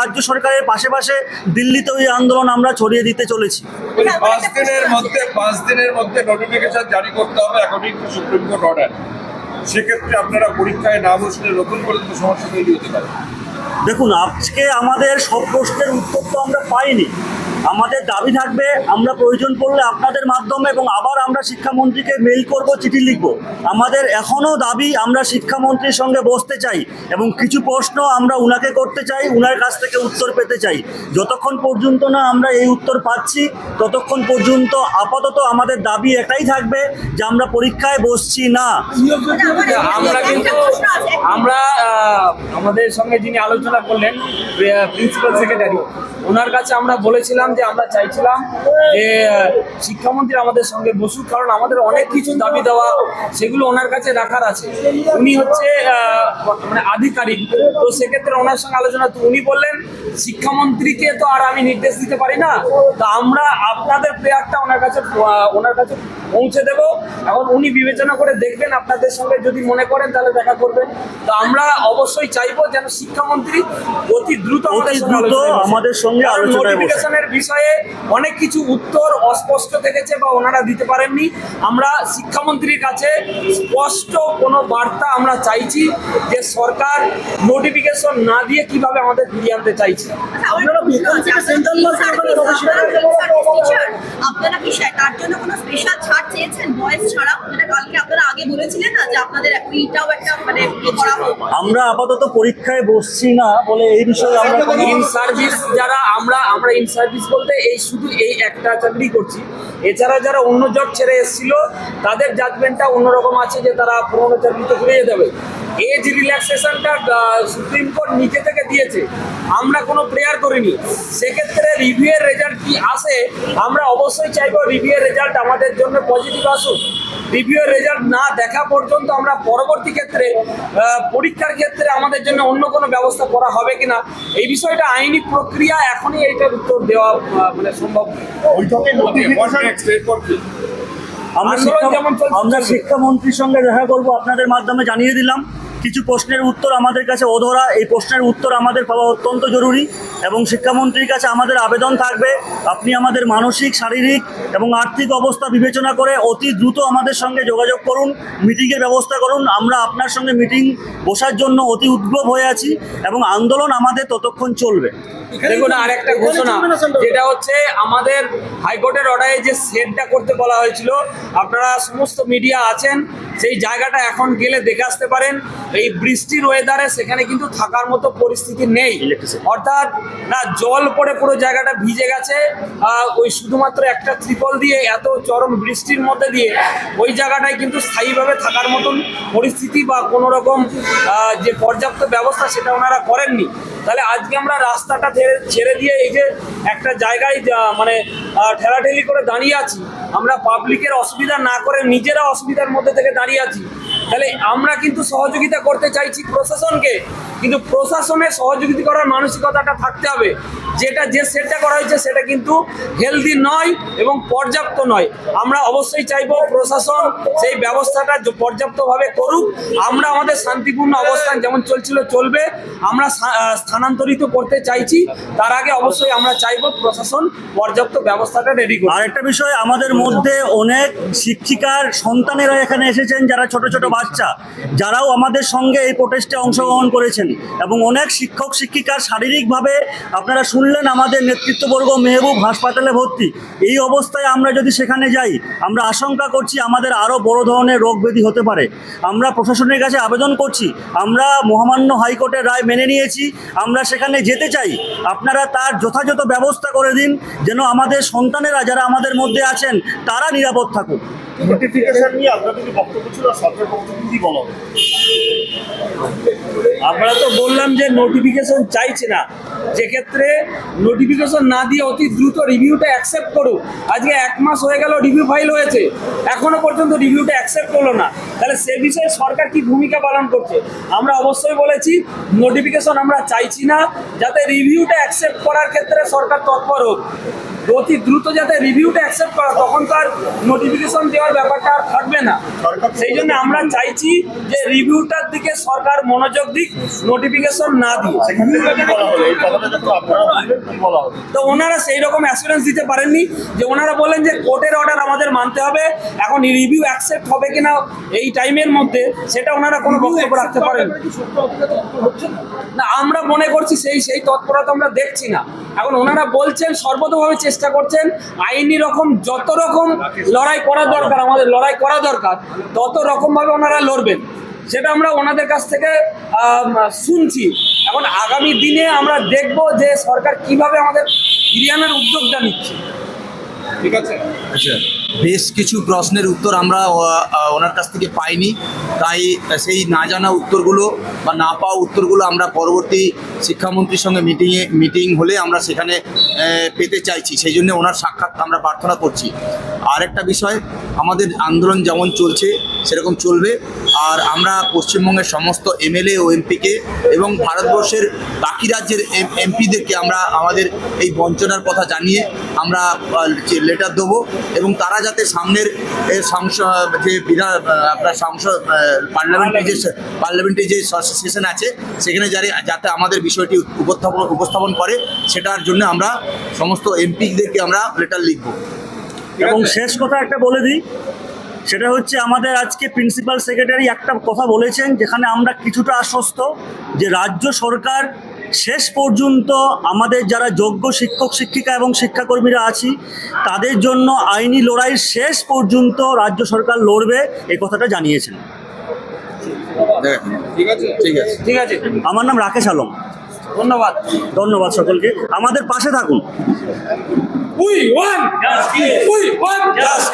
রাজ্য সরকারের পাশে পাশে দিল্লিতে ওই আন্দোলন আমরা ছড়িয়ে দিতে চলেছি। পাঁচ দিনের মধ্যে পাঁচ দিনের মধ্যে নোটিফিকেশন জারি করতে হবে according to supreme court order সেক্ষেত্রে আপনারা পরীক্ষায় না বসলে নতুন করে তো সমস্যা তৈরি হতে পারে। দেখুন আজকে আমাদের সব প্রশ্নের উত্তর তো আমরা পাইনি। আমাদের দাবি থাকবে, আমরা প্রয়োজন পড়লে আপনাদের মাধ্যমে এবং আবার আমরা শিক্ষামন্ত্রীকে মেইল করব, চিঠি লিখব। আমাদের এখনও দাবি, আমরা শিক্ষামন্ত্রীর সঙ্গে বসতে চাই এবং কিছু প্রশ্ন আমরা উনাকে করতে চাই, উনার কাছ থেকে উত্তর পেতে চাই। যতক্ষণ পর্যন্ত না আমরা এই উত্তর পাচ্ছি, ততক্ষণ পর্যন্ত আপাতত আমাদের দাবি এটাই থাকবে যে আমরা পরীক্ষায় বসছি না। আমরা কিন্তু, আমরা আমাদের সঙ্গে যিনি আলোচনা করলেন, প্রিন্সিপাল সেক্রেটারি, ওনার কাছে আমরা বলেছিলাম যে আমরা চাইছিলাম যে শিক্ষামন্ত্রী আমাদের সঙ্গে বসুক, কারণ আমাদের অনেক কিছু দাবি দেওয়া সেগুলো ওনার কাছে রাখার আছে। উনি হচ্ছে মানে আধিকারিক। তো সেক্ষেত্রে ওনার সঙ্গে আলোচনা, তো উনি বললেন, শিক্ষামন্ত্রীকে তো আর আমি নির্দেশ দিতে পারি না। তো আমরা আপনাদের প্রেয়ারটা ওনার কাছে ওনার কাছে পৌঁছে দেব। এখন উনি বিবেচনা করে দেখবেন আপনাদের সঙ্গে। যদি মনে করেন তাহলে দেখা করবেন। তো আমরা অবশ্যই চাইব যেন শিক্ষামন্ত্রী অতি দ্রুত আমাদের সঙ্গে দ্রুত আলোচনায় বসে। আমাদের সঙ্গে কারণ আলোচনায় বসে। নোটিফিকেশনের বিষয়ে অনেক কিছু উত্তর অস্পষ্ট থেকেছে বা ওনারা দিতে পারেননি। আমরা শিক্ষামন্ত্রীর কাছে স্পষ্ট কোনো বার্তা আমরা চাইছি যে সরকার নোটিফিকেশন না দিয়ে কীভাবে আমাদের ফিরিয়ে আনতে চাইছে। আপনারা আপনারা কি তার জন্য কোনো স্পেশাল ছাড় চেয়েছেন বয়স ছাড়াও যেটা কালকে আপনারা আগে বলেছিলেন না যে আপনাদের এইটাও একটা মানে করা হোক। আমরা আপাতত পরীক্ষায় বসছি না বলে এই বিষয়ে আমরা ইন সার্ভিস যারা আমরা আমরা ইন সার্ভিস বলতে এই শুধু এই একটা চাকরি করছি। এছাড়া যারা অন্য জব ছেড়ে এসেছিল তাদের জাজমেন্টটা অন্যরকম আছে যে তারা পুরোনো চাকরিতে ফিরে যেতে হবে। এজ রিল্যাক্সেশনটা সুপ্রিম কোর্ট নিচে থেকে দিয়েছে। আমরা কোনো প্রেয়ার করিনি। সেক্ষেত্রে রিভিউয়ের রেজাল্ট কি আসে আমরা অবশ্যই চাইব রিভিউয়ের রেজাল্ট আমাদের জন্য পজিটিভ আসুক রিভিউ রেজাল্ট না দেখা পর্যন্ত আমরা পরবর্তী ক্ষেত্রে পরীক্ষার ক্ষেত্রে আমাদের জন্য অন্য কোনো ব্যবস্থা করা হবে কিনা এই বিষয়টা আইনি প্রক্রিয়া এখনই এইটার উত্তর দেওয়া মানে সম্ভব আমরা শিক্ষামন্ত্রীর সঙ্গে দেখা করব আপনাদের মাধ্যমে জানিয়ে দিলাম। কিছু প্রশ্নের উত্তর আমাদের কাছে অধরা। এই প্রশ্নের উত্তর আমাদের পাওয়া অত্যন্ত জরুরি এবং শিক্ষামন্ত্রীর কাছে আমাদের আবেদন থাকবে। আপনি আমাদের মানসিক শারীরিক এবং আর্থিক অবস্থা বিবেচনা করে অতি দ্রুত আমাদের সঙ্গে যোগাযোগ করুন মিটিংয়ের ব্যবস্থা করুন। আমরা আপনার সঙ্গে মিটিং বসার জন্য অতি উদ্ভব হয়ে আছি এবং আন্দোলন আমাদের ততক্ষণ চলবে। দেখুন আর একটা ঘোষণা যেটা হচ্ছে আমাদের হাইকোর্টের অর্ডারে যে সেটটা করতে বলা হয়েছিল আপনারা সমস্ত মিডিয়া আছেন সেই জায়গাটা এখন গেলে দেখে আসতে পারেন। এই বৃষ্টির ওয়েদারে সেখানে কিন্তু থাকার মতো পরিস্থিতি নেই। অর্থাৎ না জল পড়ে পুরো জায়গাটা ভিজে গেছে ওই শুধুমাত্র একটা ত্রিপল দিয়ে এত চরম বৃষ্টির মধ্যে দিয়ে ওই জায়গাটায় কিন্তু স্থায়ীভাবে থাকার মতন পরিস্থিতি বা কোনো রকম যে পর্যাপ্ত ব্যবস্থা সেটা ওনারা করেননি। তাহলে আজকে আমরা রাস্তাটা ছেড়ে- ছেড়ে দিয়ে এই যে একটা জায়গায় মানে ঠেলাঠেলি করে দাঁড়িয়ে আছি আমরা পাবলিকের অসুবিধা না করে নিজেরা অসুবিধার মধ্যে থেকে দাঁড়িয়ে আছি তাহলে আমরা কিন্তু সহযোগিতা করতে চাইছি প্রশাসনকে, কিন্তু প্রশাসনের সহযোগিতা করার মানসিকতাটা থাকতে হবে। যেটা যে সেটটা করা হয়েছে সেটা কিন্তু হেলদি নয় এবং পর্যাপ্ত নয়। আমরা অবশ্যই চাইব প্রশাসন সেই ব্যবস্থাটা পর্যাপ্তভাবে করুক। আমরা আমাদের শান্তিপূর্ণ অবস্থান যেমন চলছিল, চলবে। আমরা স্থানান্তরিত করতে চাইছি। তার আগে অবশ্যই আমরা চাইব প্রশাসন পর্যাপ্ত ব্যবস্থাটা রেডি করুক। আর একটা বিষয়, আমাদের মধ্যে অনেক শিক্ষিকার সন্তানেরা এখানে এসেছেন যারা ছোট ছোট বাচ্চা, যারাও আমাদের সঙ্গে এই প্রোটেস্টে অংশগ্রহণ করেছেন এবং অনেক শিক্ষক, শিক্ষিকার শারীরিকভাবে আপনারা শুনলেন আমাদের নেতৃত্ববর্গ মেহবুব হাসপাতালে ভর্তি। এই অবস্থায় আমরা যদি সেখানে যাই, আমরা আশঙ্কা করছি আমাদের আরও বড় ধরনের রোগ ব্যাধি হতে পারে। আমরা প্রশাসনের কাছে আবেদন করছি, আমরা মহামান্য হাইকোর্টের রায় মেনে নিয়েছি, আমরা সেখানে যেতে চাই। আপনারা তার যথাযথ ব্যবস্থা করে দিন, যেন আমাদের সন্তানেরা যারা আমাদের মধ্যে আছেন, তারা নিরাপদ থাকুক। নোটিফিকেশন নিয়ে আপনাদের বক্তব্য ছিল সরকার বক্তব্য কি বলা হবে? আমরা তো বললাম যে নোটিফিকেশন চাইছে না। যেক্ষেত্রে নোটিফিকেশন না দিয়ে অতি দ্রুত রিভিউটা অ্যাকসেপ্ট করুক। আজকে এক মাস হয়ে গেল রিভিউ ফাইল হয়েছে। এখনও পর্যন্ত রিভিউটা অ্যাকসেপ্ট করল না। তাহলে সে বিষয়ে সরকার কি ভূমিকা পালন করছে? আমরা অবশ্যই বলেছি নোটিফিকেশন আমরা চাইছি না। যাতে রিভিউটা অ্যাকসেপ্ট করার ক্ষেত্রে সরকার তৎপর হোক। অতি দ্রুত যাতে রিভিউটা অ্যাকসেপ্ট করা তখন তার নোটিফিকেশন দেওয়ার ব্যাপারটা আর থাকবে না। সেই জন্য আমরা চাইছি যে রিভিউটার দিকে সরকার মনোযোগ দিক নোটিফিকেশন না দিয়ে তো ওনারা সেই রকম অ্যাসুরেন্স দিতে পারেননি যে ওনারা বলেন যে কোর্টের অর্ডার আমাদের মানতে হবে। এখন রিভিউ অ্যাকসেপ্ট হবে কিনা এই টাইমের মধ্যে সেটা ওনারা কোনো বক্তব্য রাখতে পারেন না? আমরা মনে করছি সেই সেই তৎপরতা আমরা দেখছি না। এখন ওনারা বলছেন সর্বতভাবে চেষ্টা করছেন আইনি রকম যত রকম লড়াই করা দরকার আমাদের লড়াই করা দরকার তত রকমভাবে ওনারা লড়বেন। সেটা আমরা ওনাদের কাছ থেকে শুনছি। এখন আগামী দিনে আমরা দেখব যে সরকার কীভাবে আমাদের ফিরিয়ে উদ্যোগটা নিচ্ছে। ঠিক আছে? আচ্ছা বেশ কিছু প্রশ্নের উত্তর আমরা ওনার কাছ থেকে পাইনি। তাই সেই না জানা উত্তরগুলো বা না পাওয়া উত্তরগুলো আমরা পরবর্তী শিক্ষামন্ত্রীর সঙ্গে মিটিংয়ে মিটিং হলে আমরা সেখানে পেতে চাইছি। সেই জন্য ওনার সাক্ষাৎ আমরা প্রার্থনা করছি। আরেকটা বিষয় আমাদের আন্দোলন যেমন চলছে সেরকম চলবে। আর আমরা পশ্চিমবঙ্গের সমস্ত এমএলএ ও এমপিকে এবং ভারতবর্ষের বাকি রাজ্যের এম এমপিদেরকে আমরা আমাদের এই বঞ্চনার কথা জানিয়ে আমরা লেটার দেবো এবং তারা যাতে সামনের এ, সংস- যে বিধান আপনার সংসদ পার্লামেন্টারি যে পার্লামেন্টে যে সেশন আছে সেখানে যারা যাতে আমাদের বিষয়টি উপস্থাপন উপস্থাপন করে সেটার জন্য আমরা সমস্ত এমপিদেরকে আমরা লেটার লিখব। এবং শেষ কথা একটা বলে দিই সেটা হচ্ছে আমাদের আজকে প্রিন্সিপাল সেক্রেটারি একটা কথা বলেছেন যেখানে আমরা কিছুটা আশ্বস্ত যে রাজ্য সরকার শেষ পর্যন্ত আমাদের যারা যোগ্য শিক্ষক শিক্ষিকা এবং শিক্ষাকর্মীরা আছি তাদের জন্য আইনি লড়াই শেষ পর্যন্ত রাজ্য সরকার লড়বে এই কথাটা জানিয়েছেন। ঠিক আছে? ঠিক আছে। ঠিক আছে। আমার নাম রাকেশ আলম। ধন্যবাদ। ধন্যবাদ সকলকে। আমাদের পাশে থাকুন। We won! We won!